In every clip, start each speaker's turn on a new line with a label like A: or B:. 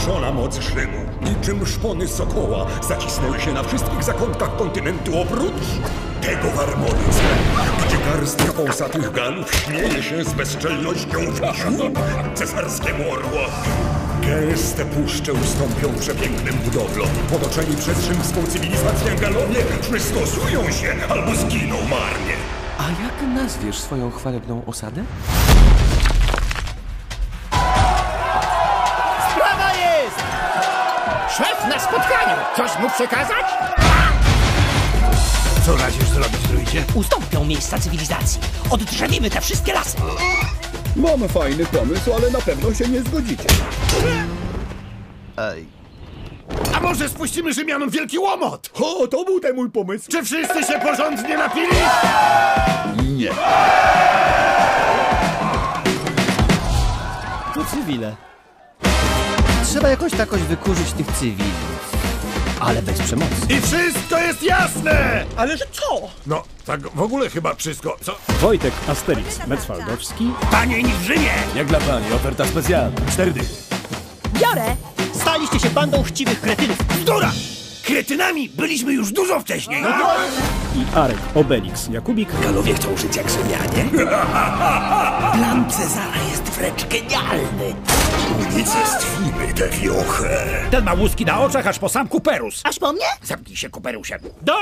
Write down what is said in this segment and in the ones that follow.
A: Niezaprzeszona moc Rzymu, niczym szpony sokoła, zacisnęły się na wszystkich zakątkach kontynentu oprócz tego w Armonice, gdzie garstka wąsatych Galów śmieje się z bezczelnością siód cesarskiemu orłowi. Gęste puszcze ustąpią przepięknym budowlom. Potoczeni przez rzymską cywilizację Galowie przystosują się albo zginą marnie.
B: A jak nazwiesz swoją chwalebną osadę?
C: Na spotkaniu! Coś mu przekazać?
D: Co radzisz zrobić, druidzie?
E: ustąpią miejsca cywilizacji. Oddrzewimy te wszystkie lasy.
F: Mam fajny pomysł, ale na pewno się nie zgodzicie.
D: A może spuścimy Rzymianom wielki łomot?
F: O, to był ten mój pomysł.
D: Czy wszyscy się porządnie napili?
F: Nie.
G: To cywile. Trzeba jakoś takoś wykurzyć tych cywili. Ale bez przemocy.
D: I wszystko jest jasne!
E: Ale że co?
D: No, tak w ogóle chyba wszystko, co?
H: Wojtek Asterix Metwaldowski
D: Taniej niż w Rzymie!
B: Jak dla pani, oferta specjalna. Cztery dychy.
E: Biorę!
G: Staliście się bandą chciwych kretynów.
D: Bzdura! Kretynami byliśmy już dużo wcześniej!
H: I Arek Obelix Jakubik
E: Galowie chcą żyć jak Rzymianie? Plan Cezara jest wręcz genialny.
A: Unicestwimy tę wiochę.
D: Ten ma łuski na oczach aż po sam Kuperus!
E: Aż po mnie?
D: Zamknij się, Kuperusie! Do...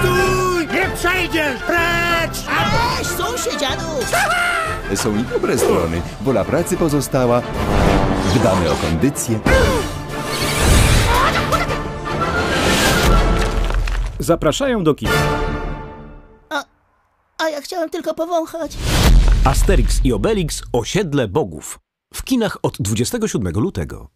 D: Stój! Nie przejdziesz! Precz!
E: Weź, sąsiedziadu!
I: Są i dobre strony. Wola pracy pozostała. Dbamy o kondycję.
H: Zapraszają do kina.
E: A ja chciałem tylko powąchać.
J: Asterix i Obelix Osiedle Bogów. W kinach od 27 lutego.